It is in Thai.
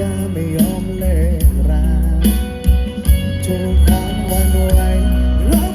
ญาไม่ยอมเลิกราทุกครั้งวันไหวรับ